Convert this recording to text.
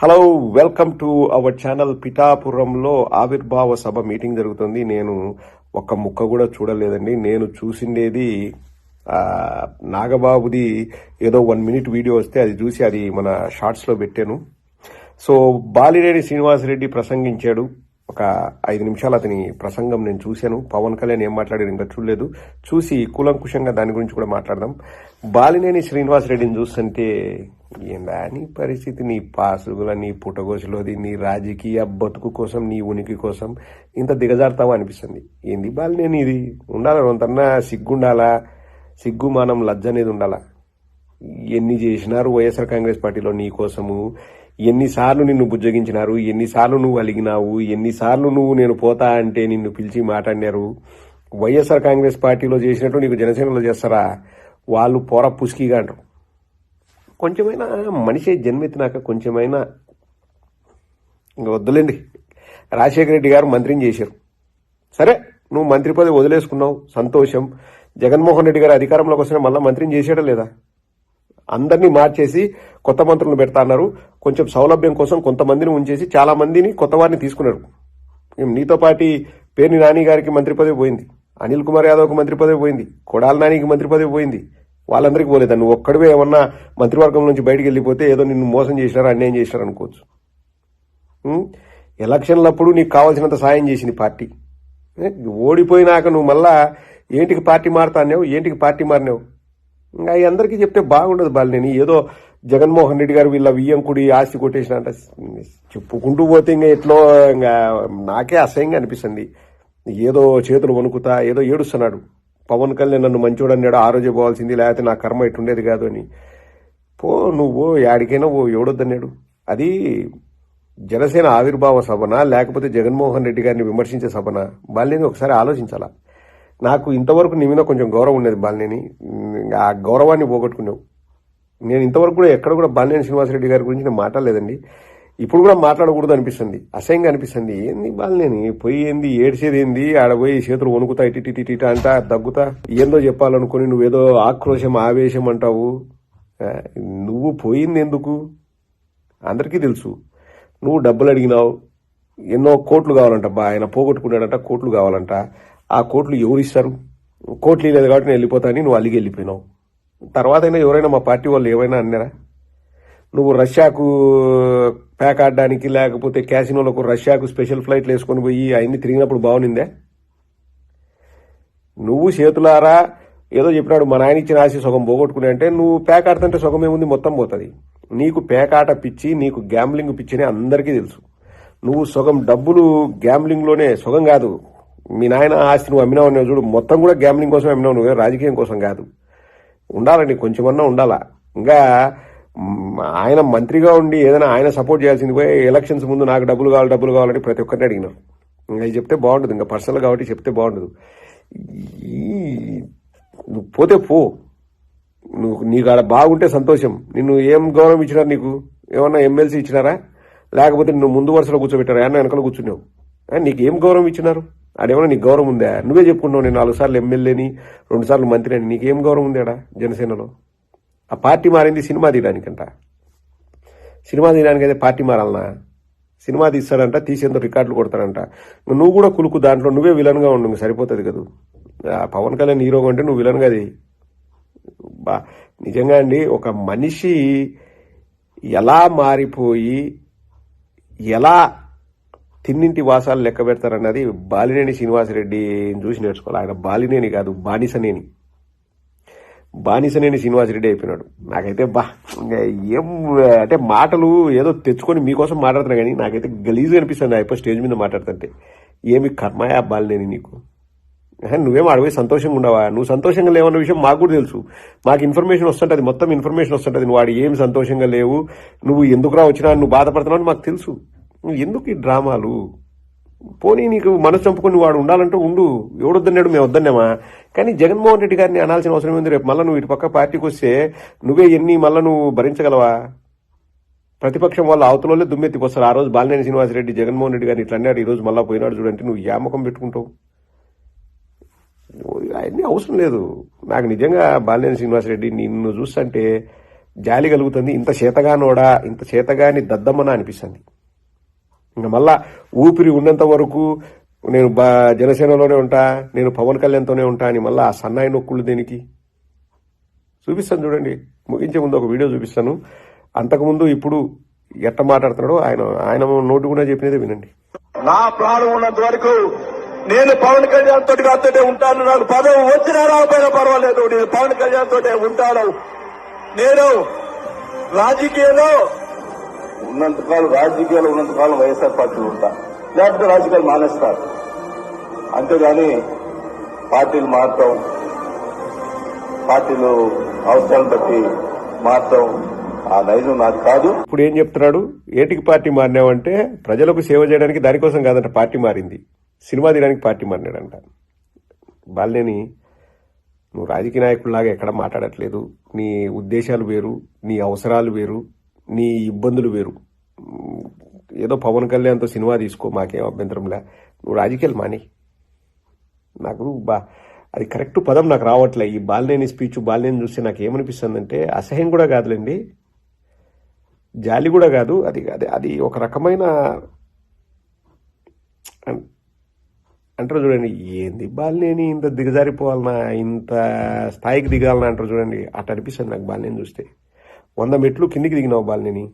Hello welcome to our channel పిఠాపురంలో ఆవిర్భావ సభ meeting జరుగుతుంది. నేను ఒక్క ముక్క కూడా చూడలేదండి. నేను చూసిండేది నాగబాబుది ఏదో వన్ మినిట్ వీడియో వస్తే అది చూసి అది మన షార్ట్స్లో పెట్టాను. సో బాలినేని శ్రీనివాసరెడ్డి ప్రసంగించాడు. ఒక ఐదు నిమిషాలు అతని ప్రసంగం నేను చూశాను. పవన్ కళ్యాణ్ ఏం మాట్లాడారు ఇంకా చూడలేదు. చూసి కూలంకుషంగా దాని గురించి కూడా మాట్లాడదాం. బాలినేని శ్రీనివాసరెడ్డిని చూస్తుంటే ఏందా నీ పరిస్థితి? నీ పాసుగుల నీ పుటగోసులోది నీ రాజకీయ బతుకు కోసం నీ ఉనికి కోసం ఇంత దిగజారుతావా అనిపిస్తుంది. ఏంది బాలినేని ఇది? ఉండాలా రొంతన్నా? సిగ్గుండాలా? సిగ్గు మనం లజ్జ అనేది ఉండాలా? ఎన్ని చేసినారు వైఎస్ఆర్ కాంగ్రెస్ పార్టీలో నీ కోసము? ఎన్నిసార్లు నిన్ను బుజ్జగించినారు? ఎన్నిసార్లు నువ్వు అలిగినావు? ఎన్నిసార్లు నువ్వు నేను పోతా అంటే నిన్ను పిలిచి మాట్లాడినారు? వైఎస్ఆర్ కాంగ్రెస్ పార్టీలో చేసినట్టు నీకు జనసేనలో చేస్తారా? వాళ్ళు పొర పుష్కిగా అంటారు. కొంచెమైనా మనిషి జన్మెత్తినాక కొంచెమైనా ఇంకా వద్దులేండి. రాజశేఖర రెడ్డి గారు మంత్రిని చేశారు. సరే నువ్వు మంత్రి పదవి వదిలేసుకున్నావు. సంతోషం. జగన్మోహన్ రెడ్డి గారు అధికారంలోకి వస్తే మళ్ళీ మంత్రిని చేసాడా లేదా? అందరినీ మార్చేసి కొత్త మంత్రులను పెడతా అన్నారు. కొంచెం సౌలభ్యం కోసం కొంతమందిని ఉంచేసి చాలా మందిని కొత్త వారిని తీసుకున్నారు. నీతో పాటి పేర్ని నాని గారికి మంత్రి పదవి పోయింది. అనిల్ కుమార్ యాదవ్కి మంత్రి పదవి పోయింది. కొడాల నానికి మంత్రి పదవి పోయింది. వాళ్ళందరికీ పోలేదు? నువ్వు ఒక్కడివే ఏమన్నా మంత్రివర్గం నుంచి బయటికి వెళ్ళిపోతే ఏదో నిన్ను మోసం చేసినారు అన్యాయం చేసినారు అనుకోవచ్చు. ఎలక్షన్లప్పుడు నీకు కావాల్సినంత సాయం చేసింది పార్టీ. ఏ? ఓడిపోయినాక నువ్వు మళ్ళా ఏంటికి పార్టీ మారుతా అన్నావు ఏంటికి పార్టీ మారినావు? అవి అందరికీ చెప్తే బాగుండదు బాలినేని ఏదో జగన్మోహన్ రెడ్డి గారు వీళ్ళ వియ్యంకుడి ఆస్తి కొట్టేసినంట చెప్పుకుంటూ పోతే ఇంకా ఎట్లో ఇంకా నాకే అసహ్యంగా అనిపిస్తుంది. ఏదో చేతులు వణుకుతా ఏదో ఏడుస్తున్నాడు. పవన్ కళ్యాణ్ నన్ను మంచోడు అన్నాడు ఆ రోజే పోవాల్సింది లేకపోతే నా కర్మ ఇటుండేది కాదు అని. పో నువ్వు యాడికైనా ఓ ఎవడొద్దన్నాడు అది జనసేన ఆవిర్భావ సభనా లేకపోతే జగన్మోహన్ రెడ్డి గారిని విమర్శించే సభనా? బాలినేని ఒకసారి ఆలోచించాలా? నాకు ఇంతవరకు నీ మీద కొంచెం గౌరవం ఉండేది బాలినేని. ఆ గౌరవాన్ని పోగొట్టుకున్నావు. నేను ఇంతవరకు కూడా ఎక్కడ కూడా బాలినేని శ్రీనివాసరెడ్డి గారి గురించి నేను మాట్లాడలేదండి. ఇప్పుడు కూడా మాట్లాడకూడదు అనిపిస్తుంది. అసహ్యంగా అనిపిస్తుంది. ఏంది బాలినేని? పోయి ఏంది? ఏడ్చేది ఏంది? ఆడ పోయి చేతులు వణుకుతా ఇటు అంటా దగ్గుతా. ఏందో చెప్పాలనుకుని నువ్వేదో ఆక్రోశం ఆవేశం అంటావు. నువ్వు పోయింది ఎందుకు? అందరికీ తెలుసు. నువ్వు డబ్బులు అడిగినావు. ఎన్నో కోట్లు కావాలంట బా ఆయన పోగొట్టుకున్నాడంట కోట్లు కావాలంట. ఆ కోట్లు ఎవరు ఇస్తారు? కోట్లు లేదు కాబట్టి నేను వెళ్ళిపోతానని నువ్వు అలిగి వెళ్ళిపోయినావు. తర్వాత అయినా ఎవరైనా మా పార్టీ వాళ్ళు ఏమైనా అన్నారా? నువ్వు రష్యాకు ప్యాక్ ఆడడానికి లేకపోతే క్యాసినోలకు రష్యాకు స్పెషల్ ఫ్లైట్లు వేసుకొని పోయి అవన్నీ తిరిగినప్పుడు బాగునిందే నువ్వు చేతులారా ఏదో చెప్పినాడు మా నాయన ఇచ్చిన ఆశ సగం పోగొట్టుకునే అంటే నువ్వు ప్యాక్ ఆడుతుంటే సగం ఏముంది? మొత్తం పోతుంది. నీకు పేకాట పిచ్చి నీకు గ్యాంబ్లింగ్ పిచ్చి అని అందరికీ తెలుసు. నువ్వు సగం డబ్బులు గ్యాంబ్లింగ్లోనే సగం కాదు. మీ నాయన ఆస్తి నువ్వు అమ్మినావు నేను చూడు మొత్తం కూడా గ్యాంబ్లింగ్ కోసం అమ్మినావు నువ్వు రాజకీయం కోసం కాదు. ఉండాలండి కొంచెమన్నా ఉండాలా. ఇంకా ఆయన మంత్రిగా ఉండి ఏదైనా ఆయన సపోర్ట్ చేయాల్సింది పోయి ఎలక్షన్స్ ముందు నాకు డబ్బులు కావాలి డబ్బులు కావాలని ప్రతి ఒక్కరిని అడిగినారు ఇంకా చెప్తే బాగుంటుంది ఇంకా పర్సనల్ కాబట్టి చెప్తే బాగుండదు. ఈ నువ్వు పోతే పో. నువ్వు నీకు ఆడ బాగుంటే సంతోషం. నిన్ను ఏం గౌరవం ఇచ్చినారు నీకు? ఏమన్నా ఎమ్మెల్సీ ఇచ్చినారా? లేకపోతే నువ్వు ముందు వరుసలో కూర్చోబెట్టారా? అన్న వెనకలో కూర్చున్నావు? నీకు ఏం గౌరవం ఇచ్చినారు? ఆడేమన్నా నీకు గౌరవం ఉందా? నువ్వే చెప్పుకున్నావు నేను నాలుగు సార్లు ఎమ్మెల్యేని రెండు సార్లు మంత్రి అని నీకేం గౌరవం ఉంది ఆడ జనసేనలో? ఆ పార్టీ మారింది సినిమా తీయడానికంట. సినిమా తీయడానికి అయితే పార్టీ మారాలనా? సినిమా తీస్తాడంట తీసేందుకు రికార్డులు కొడతాడంట. నువ్వు కూడా కులుకు దాంట్లో నువ్వే విలన్గా ఉండు సరిపోతుంది కదా. పవన్ కళ్యాణ్ హీరోగా ఉంటే నువ్వు విలన్గా అది. బా నిజంగా అండి ఒక మనిషి ఎలా మారిపోయి ఎలా తిన్నింటి వాసాలు లెక్క పెడతారన్నది బాలినేని శ్రీనివాసరెడ్డి చూసి నేర్చుకోవాలి. ఆయన బాలినేని కాదు బానిసనేని. బానిసనేని శ్రీనివాసరెడ్డి అయిపోయినాడు. నాకైతే బా ఏం అంటే మాటలు ఏదో తెచ్చుకొని మీకోసం మాట్లాడుతున్నా కానీ నాకైతే గలీజ్ అనిపిస్తుంది అయిపోయి స్టేజ్ మీద మాట్లాడుతుంటే. ఏమి కర్మాయా బాలినేని నీకు? నువ్వేం అడవి సంతోషంగా ఉండవా? నువ్వు సంతోషంగా లేవన్న విషయం మాకు కూడా తెలుసు. మాకు ఇన్ఫర్మేషన్ వస్తుంటుంది మొత్తం ఇన్ఫర్మేషన్ వస్తుంటుంది. నువ్వు వాడు ఏం సంతోషంగా లేవు? నువ్వు ఎందుకురా వచ్చినా? నువ్వు బాధపడుతున్నావు మాకు తెలుసు. ఎందుకు ఈ డ్రామాలు? పోనీ నీకు మనసు చంపుకుని వాడు ఉండాలంటే ఉండు. ఎవడొద్దన్నాడు మేము వద్దన్నామా? కానీ జగన్మోహన్ రెడ్డి గారిని అనాల్సిన అవసరం ఉంది రేపు మళ్ళీ నువ్వు ఇటు పక్క పార్టీకి వస్తే నువ్వే ఎన్ని మళ్ళీ నువ్వు భరించగలవా? ప్రతిపక్షం వాళ్ళ అవతలలో దుమ్మెత్తిపోస్తారు ఆ రోజు బాలినేని శ్రీనివాసరెడ్డి జగన్మోహన్ రెడ్డి గారిని ఇట్లా అన్నాడు ఈ రోజు మళ్ళీ పోయినాడు చూడంటే నువ్వు యామకం పెట్టుకుంటావు. అవన్నీ అవసరం లేదు. నాకు నిజంగా బాలినేని శ్రీనివాసరెడ్డి నిన్ను చూస్తుంటే జాలి కలుగుతుంది. ఇంత చేతగానోడా? ఇంత చేతగాని దద్దమ్మనా అనిపిస్తుంది. ఇంకా మళ్ళా ఊపిరి ఉన్నంత వరకు నేను బా జనసేనలోనే ఉంటా నేను పవన్ కళ్యాణ్తోనే ఉంటా అని మళ్ళా ఆ సన్నాయి నొక్కులు దేనికి? చూపిస్తాను చూడండి. ముగించే ముందు ఒక వీడియో చూపిస్తాను. అంతకుముందు ఇప్పుడు ఎట్ట మాట్లాడుతున్నాడో ఆయన ఆయన నోటు కూడా చెప్పినదే వినండి. నా ప్రాణం ఉన్నంత వరకు నేను పవన్ కళ్యాణ్ తోటి కాతోనే ఉంటాను నాకు పదవి వచ్చినా రాకపోయినా పర్వాలేదు. నేను పవన్ కళ్యాణ్ తోటే ఉంటాను. నేను రాజకీయంలో ఉన్నంతకాలం రాజకీయాలు ఉన్నంతకాలం వైఎస్ఆర్ పార్టీలు ఉంటా. లేకపోతే రాజకీయాలు మానేస్తారు. అంతేగాని పార్టీలు మారటం పార్టీలు అవసరాలను బట్టి మారటం ఆ నైజం నాది కాదు. ఇప్పుడు ఏం చెప్తున్నాడు? ఏటికి పార్టీ మారినావంటే ప్రజలకు సేవ చేయడానికి దానికోసం కాదంట పార్టీ మారింది. సినిమా తీయడానికి పార్టీ మారినాడంట. బాల్యని నువ్వు రాజకీయ నాయకుడిలాగా ఎక్కడ మాట్లాడట్లేదు. నీ ఉద్దేశాలు వేరు నీ అవసరాలు వేరు. నీ ఇబ్బందులు వేరు. ఏదో పవన్ కళ్యాణ్తో సినిమా తీసుకో మాకేం అభ్యంతరంలే నువ్వు రాజకీయాలు మాని నాకు బా అది కరెక్ట్ పదం నాకు రావట్లే. ఈ బాలినేని స్పీచ్ బాలినేని చూస్తే నాకు ఏమనిపిస్తుందంటే అసహ్యం కూడా కాదులేండి. జాలి కూడా కాదు. అది అది అది ఒక రకమైన అంటారు చూడండి ఏంది బాలినేని ఇంత దిగజారిపోవాలనా ఇంత స్థాయికి దిగాలనా అంటారు చూడండి. అట్లా అనిపిస్తుంది నాకు బాలినేని చూస్తే. వంద మెట్లు కిందికి దిగినావు బాలినేని.